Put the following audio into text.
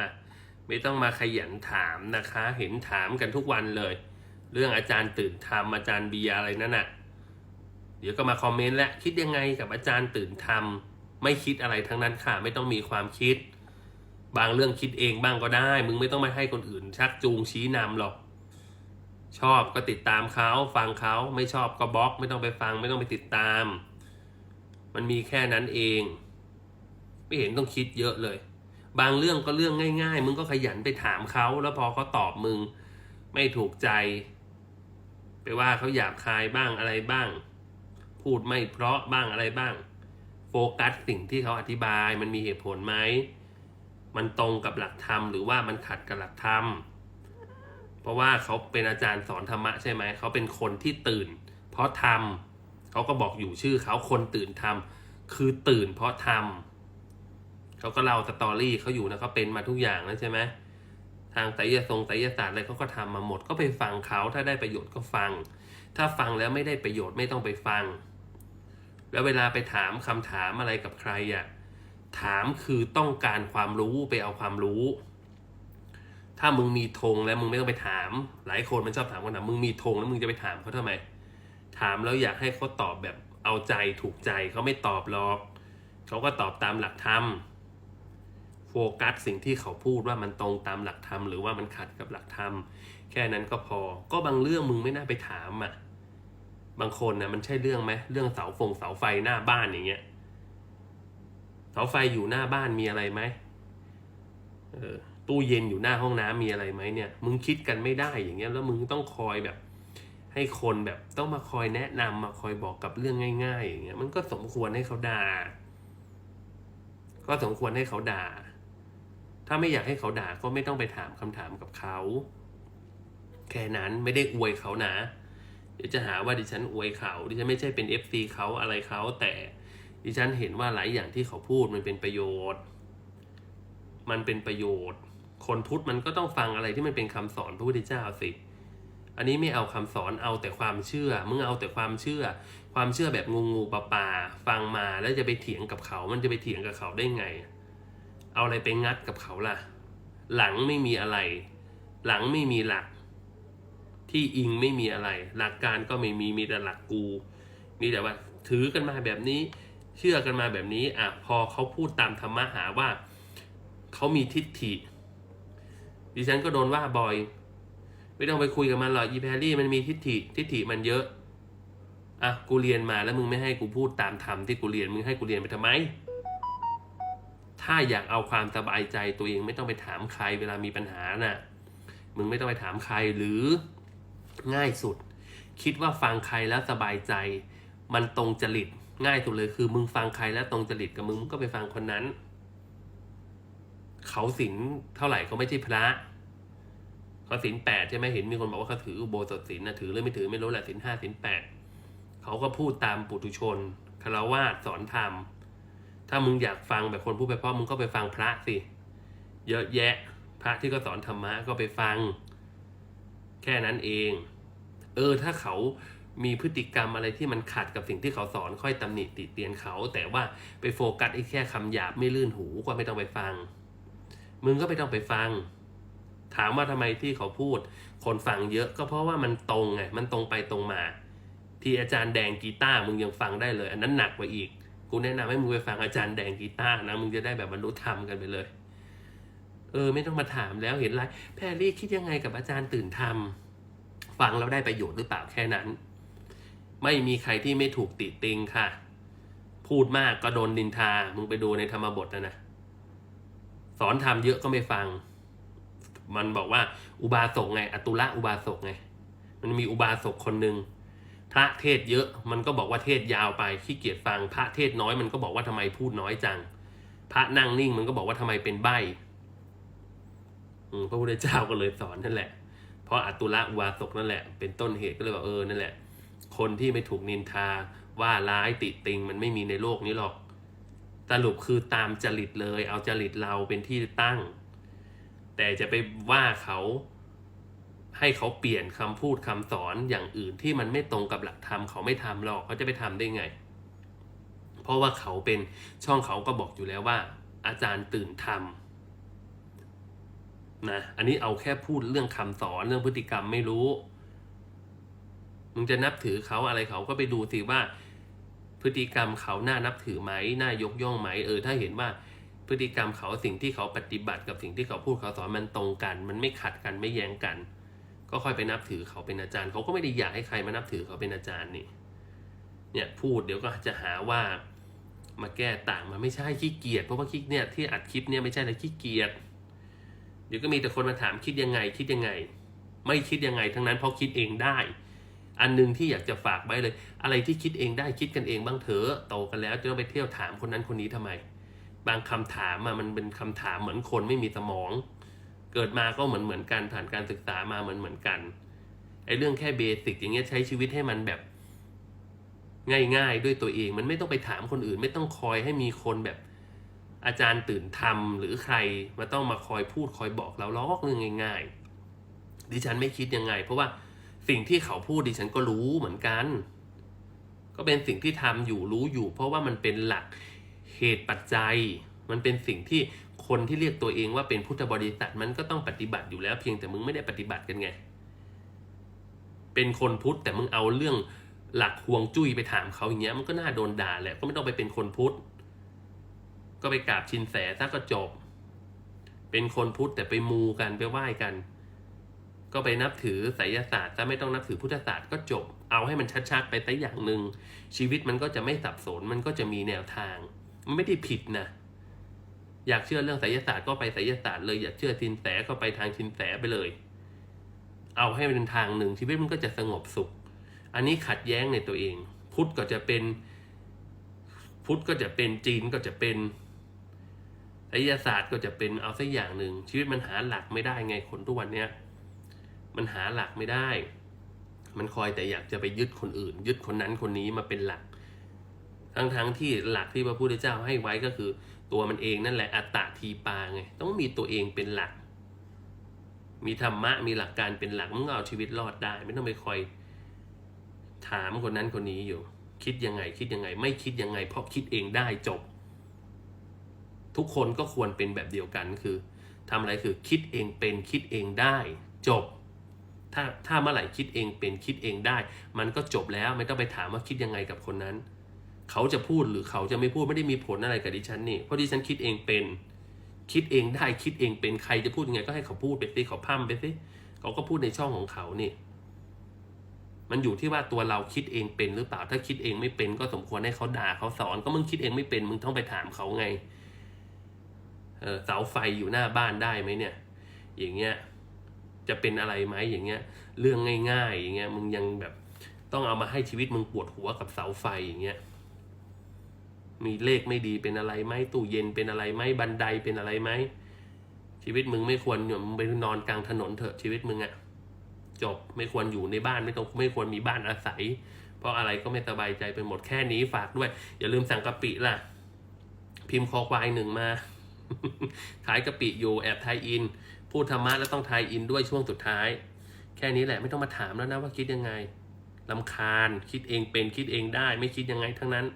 อะไม่ต้องมาขยันถามนะคะ เห็นถามกันทุกวันเลย เรื่องอาจารย์ตื่นทำอาจารย์เบียอะไรนั่นน่ะ เดี๋ยวก็มาคอมเมนต์แล้วคิดยังไงกับอาจารย์ตื่นทำไม่คิดอะไรทั้งนั้นค่ะ ไม่ต้องมีความคิด บางเรื่องคิดเองบ้างก็ได้ มึงไม่ต้องมาให้คนอื่น ชักจูงชี้นำหรอก ชอบก็ติดตามเขาฟังเขาไม่ชอบก็บล็อก ไม่ต้องไปฟัง ไม่ต้องไปติดตาม มันมีแค่นั้นเอง ไม่เห็นต้องคิดเยอะเลย บางเรื่องก็เรื่องง่าย ๆ มึงก็ขยันไปถามเขา แล้วพอเขาตอบมึงไม่ถูกใจ ไปว่าเขาหยาบคายบ้างอะไรบ้าง พูดไม่เพราะบ้างอะไรบ้าง โฟกัสสิ่งที่เขาอธิบายมันมีเหตุผลไหม มันตรงกับหลักธรรมหรือว่ามันขัดกับหลักธรรม เพราะว่าเขาเป็นอาจารย์สอนธรรมะใช่ไหม เขาเป็นคนที่ตื่น เพราะทำเขาก็บอกอยู่ชื่อเขาคนตื่นทำคือตื่นเพราะทำ เขาก็เล่าสตอรี่เขาอยู่นะเขาเป็นมาทุกอย่างแล้วใช่ไหมทางไสยทรงไสยศาสตร์อะไรเขาก็ทำมาหมด ก็ไปฟังเขาถ้าได้ประโยชน์ก็ฟัง ถ้าฟังแล้วไม่ได้ประโยชน์ไม่ต้องไปฟัง แล้วเวลาไปถามคำถามอะไรกับใครอะ่ะถามคือต้องการความรู้ไปเอาความรู้ ถ้ามึงมีธงแล้วมึงไม่ต้องไปถาม หลายคนมันชอบถามกันนะมึงมีธงแล้วมึงจะไปถามเขาทำไม ถามแล้วอยากให้เขาตอบแบบเอาใจถูกใจเขาไม่ตอบหรอกเขาก็ตอบตามหลักธรรม โฟกัสสิ่งที่เขาพูดว่ามันตรงตามหลักธรรมหรือว่ามันขัดกับหลักธรรมแค่นั้นก็พอ ก็บางเรื่องมึงไม่น่าไปถามอะ บางคนนะมันใช่เรื่องไหมเรื่องเสาฟงเสาไฟหน้าบ้านอย่างเงี้ย เสาไฟอยู่หน้าบ้านมีอะไรไหมเออตู้เย็นอยู่หน้าห้องน้ำมีอะไรไหมเนี่ย มึงคิดกันไม่ได้อย่างเงี้ย แล้วมึงต้องคอยแบบ ให้คนแบบต้องมาคอยแนะนำมาคอยบอกกับเรื่องง่าย ๆ อย่างเงี้ย มันก็สมควรให้เขาด่า ก็สมควรให้เขาด่า ถ้าไม่อยากให้เขาด่าก็ไม่ต้องไปถามคำถามกับเขา แค่นั้นไม่ได้อวยเขานะ เดี๋ยวจะหาว่าดิฉันอวยเขา ดิฉันไม่ใช่เป็น FC เขาอะไรเขา แต่ดิฉันเห็นว่าหลายอย่างที่เขาพูดมันเป็นประโยชน์ มันเป็นประโยชน์ คนพุทธมันก็ต้องฟังอะไรที่มันเป็นคำสอนพระพุทธเจ้าสิ อันนี้ไม่เอาคำสอนเอาแต่ความเชื่อ มึงเอาแต่ความเชื่อ ความเชื่อแบบงูงูปลาปลาฟังมาแล้วจะไปเถียงกับเขา มันจะไปเถียงกับเขาได้ไง เอาอะไรไปงัดกับเขาล่ะ หลังไม่มีอะไร หลังไม่มีหลัก ที่อิงไม่มีอะไร หลักการก็ไม่มีมีแต่หลักกู มีแต่ว่าถือกันมาแบบนี้ เชื่อกันมาแบบนี้อะพอเขาพูดตามธรรมะหาว่าเขามีทิฏฐิ ดิฉันก็โดนว่าบ่อย ไม่ต้องไปคุยกับมันหรอกอีแพรรี่มันมีทิฏฐิ ทิฏฐิมันเยอะอะกูเรียนมาแล้วมึงไม่ให้กูพูดตามธรรมที่กูเรียนมึงให้กูเรียนไปทำไม ถ้าอยากเอาความสบายใจตัวเองไม่ต้องไปถามใครเวลามีปัญหาน่ะ มึงไม่ต้องไปถามใครหรือง่ายสุด คิดว่าฟังใครแล้วสบายใจ มันตรงจริตง่ายสุดเลยคือ มึงฟังใครแล้วตรงจริตกับมึงมึงก็ไปฟังคนนั้น เขาศีลเท่าไหร่เขาไม่ใช่พระเขาศีลแปดใช่ไหมเห็นมีคนบอกว่าเขาถืออุโบสถศีลนะถือหรือไม่ถือไม่รู้แหละศีลห้าศีลแปดเขาก็พูดตามปุถุชนคารวาสสอนธรรม ถ้ามึงอยากฟังแบบคนพูดไปเพราะมึงก็ไปฟังพระสิ เยอะแยะ พระที่ก็สอนธรรมะก็ไปฟัง แค่นั้นเอง เออ ถ้าเขามีพฤติกรรมอะไรที่มันขัดกับสิ่งที่เขาสอนค่อยตำหนิติเตียนเขา แต่ว่าไปโฟกัสไอ้แค่คำหยาบไม่ลื่นหูก็ไม่ต้องไปฟัง มึงก็ไม่ต้องไปฟัง ถามว่าทำไมที่เขาพูด คนฟังเยอะก็เพราะว่ามันตรงไงมันตรงไปตรงมา ที่อาจารย์แดงกีตาร์มึงยังฟังได้เลย อันนั้นหนักกว่าอีก กูแนะนำให้มึงไปฟังอาจารย์แดงกีตาร์นะ มึงจะได้แบบบรรลุธรรมกันไปเลย เออ ไม่ต้องมาถามแล้วเห็นไรแพรรี่คิดยังไงกับอาจารย์ตื่นธรรม ฟังแล้วได้ประโยชน์หรือเปล่าแค่นั้น ไม่มีใครที่ไม่ถูกติติงค่ะ พูดมากก็โดนนินทา มึงไปดูในธรรมบทนะนะ สอนธรรมเยอะก็ไม่ฟัง มันบอกว่า อุบาสกไง อตุละอุบาสกไง มันมีอุบาสกคนหนึ่ง พระเทศเยอะมันก็บอกว่าเทศยาวไปขี้เกียจฟัง พระเทศน้อยมันก็บอกว่าทำไมพูดน้อยจัง พระนั่งนิ่งมันก็บอกว่าทำไมเป็นใบพระพุทธเจ้าก็เลยสอนนั่นแหละ เพราะอัตุละอุบาสกนั่นแหละ เป็นต้นเหตุก็เลยบอกเออนั่นแหละ คนที่ไม่ถูกนินทาว่าร้ายติติงมันไม่มีในโลกนี้หรอก สรุปคือตามจริตเลย เอาจริตเราเป็นที่ตั้ง แต่จะไปว่าเขา ให้เขาเปลี่ยนคำพูดคำสอนอย่างอื่นที่มันไม่ตรงกับหลักธรรมเขาไม่ทำหรอกเขาจะไปทำได้ไง เพราะว่าเขาเป็นช่องเขาก็บอกอยู่แล้วว่า อาจารย์ตื่นทนะอันนี้เอาแค่พูดเรื่องคำสอนเรื่องพฤติกรรมไม่รู้มึงจะนับถือเขาอะไรเขาก็ไปดูสิว่า พฤติกรรมเขาน่านับถือไหมน่ายกย่องไหมเออถ้าเห็นว่าพฤติกรรมเขาสิ่งที่เขาปฏิบัติกับสิ่งที่เขาพูดเขาสอนมันตรงกัน มันไม่ขัดกันไม่แย้งกัน ก็ค่อยไปนับถือเขาเป็นอาจารย์ เขาก็ไม่ได้อยากให้ใครมานับถือเขาเป็นอาจารย์นี่ เนี่ยพูดเดี๋ยวก็จะหาว่ามาแก้ต่างมันไม่ใช่ขี้เกียจเพราะว่าคลิกเนี่ยที่อัดคลิปเนี่ยไม่ใช่เลยขี้เกียจเดี๋ยวก็มีแต่คนมาถามคิดยังไง คิดยังไง ไม่คิดยังไง ทั้งนั้นเพราะคิดเองได้ อันหนึงที่อยากจะฝากไว้เลย อะไรที่คิดเองได้คิดกันเองบ้างเถอะโตกันแล้วจะต้องไปเที่ยวถามคนนั้นคนนี้ทำไม บางคำถามอะมันเป็นคำถามเหมือนคนไม่มีสมอง เกิดมาก็เหมือนเหมือนกันผ่านการศึกษามาเหมือนเหมือนกันไอ้เรื่องแค่เบสิกอย่างเงี้ยใช้ชีวิตให้มันแบบ ง่ายๆ ด้วยตัวเอง มันไม่ต้องไปถามคนอื่น ไม่ต้องคอยให้มีคนแบบ อาจารย์ตื่นทำหรือใครมาต้องมาคอยพูดคอยบอกเราล้อกเรื่องง่าย ๆ ดิฉันไม่คิดยังไง เพราะว่าสิ่งที่เขาพูดดิฉันก็รู้เหมือนกัน ก็เป็นสิ่งที่ทำอยู่รู้อยู่ เพราะว่ามันเป็นหลักเหตุปัจจัย มันเป็นสิ่งที่ คนที่เรียกตัวเองว่าเป็นพุทธบริษัทมันก็ต้องปฏิบัติอยู่แล้วเพียงแต่มึงไม่ได้ปฏิบัติกันไง เป็นคนพุทธแต่มึงเอาเรื่องหลักห่วงจุ้ยไปถามเขาอย่างเงี้ยมันก็น่าโดนด่าแหละก็ไม่ต้องไปเป็นคนพุทธก็ไปกราบชินแสซะก็จบ เป็นคนพุทธแต่ไปมูกันไปไหว้กัน ก็ไปนับถือไสยศาสตร์ถ้าไม่ต้องนับถือพุทธศาสตร์ก็จบ เอาให้มันชัดๆ ไปแต่อย่างหนึ่งชีวิตมันก็จะไม่สับสนมันก็จะมีแนวทาง มันไม่ได้ผิดนะ อยากเชื่อเรื่องไสยศาสตร์ก็ไปไสยศาสตร์เลยอยากเชื่อชินแสก็ไปทางชินแสไปเลย เอาให้มันเป็นทางหนึ่งชีวิตมันก็จะสงบสุข อันนี้ขัดแย้งในตัวเอง พุทธก็จะเป็นพุทธก็จะเป็นจีนก็จะเป็นไสยศาสตร์ก็จะเป็นเอาสักอย่างหนึ่งชีวิตมันหาหลักไม่ได้ไงคนทุกวันเนี้ยมันหาหลักไม่ได้ มันคอยแต่อยากจะไปยึดคนอื่น ยึดคนนั้นคนนี้มาเป็นหลัก ทั้งทั้งๆที่หลักที่พระพุทธเจ้าให้ไว้ก็คือ ตัวมันเองนั่นแหละอัตตาทีปาไงต้องมีตัวเองเป็นหลัก มีธรรมะมีหลักการเป็นหลักมึงก็เอาชีวิตรอดได้ ไม่ต้องไปคอย ถามคนนั้นคนนี้อยู่ คิดยังไงคิดยังไง ไม่คิดยังไง เพราะคิดเองได้จบ ทุกคนก็ควรเป็นแบบเดียวกันคือทำอะไรคือคิดเองเป็นคิดเองได้ จบ ถ้าถ้าเมื่อไหร่คิดเองเป็นคิดเองได้ มันก็จบแล้วไม่ต้องไปถามว่าคิดยังไงกับคนนั้น เขาจะพูดหรือเขาจะไม่พูดไม่ได้มีผลอะไรกับดิฉันนี่เพราะดิฉันคิดเองเป็น คิดเองได้คิดเองเป็นใครจะพูดยังไงก็ให้เขาพูดไปสิเขาพั่มไปสิเขาก็พูดในช่องของเขานี่มันอยู่ที่ว่าตัวเราคิดเองเป็นหรือเปล่าถ้าคิดเองไม่เป็นก็สมควรให้เขาด่าเขาสอนก็มึงคิดเองไม่เป็นมึงต้องไปถามเขาไงเออเสาไฟอยู่หน้าบ้านได้ไหมเนี่ย อย่างเงี้ยจะเป็นอะไรไหมอย่างเงี้ย เรื่องง่าย ๆ อย่างเงี้ยมึงยังแบบต้องเอามาให้ชีวิตมึงปวดหัวกับเสาไฟอย่างเงี้ย มีเลขไม่ดีเป็นอะไรไหมตู้เย็นเป็นอะไรไหมบันไดเป็นอะไรไหมชีวิตมึงไม่ควรอยู่มึงไปนอนกลางถนนเถอะชีวิตมึงอะจบไม่ควรอยู่ในบ้านไม่ต้องไม่ควรมีบ้านอาศัย เพราะอะไรก็ไม่สบายใจไปหมดแค่นี้ฝากด้วย อย่าลืมสั่งกะปิล่ะ พิมพ์คอควายหนึ่งมาขายกะปิอยู่แอบไทยอิน พูดธรรมะแล้วต้องไทยอินด้วยช่วงสุดท้าย แค่นี้แหละไม่ต้องมาถามแล้วนะว่าคิดยังไงลำคาญคิดเองเป็นคิดเองได้ ไม่คิดยังไงทั้งนั้น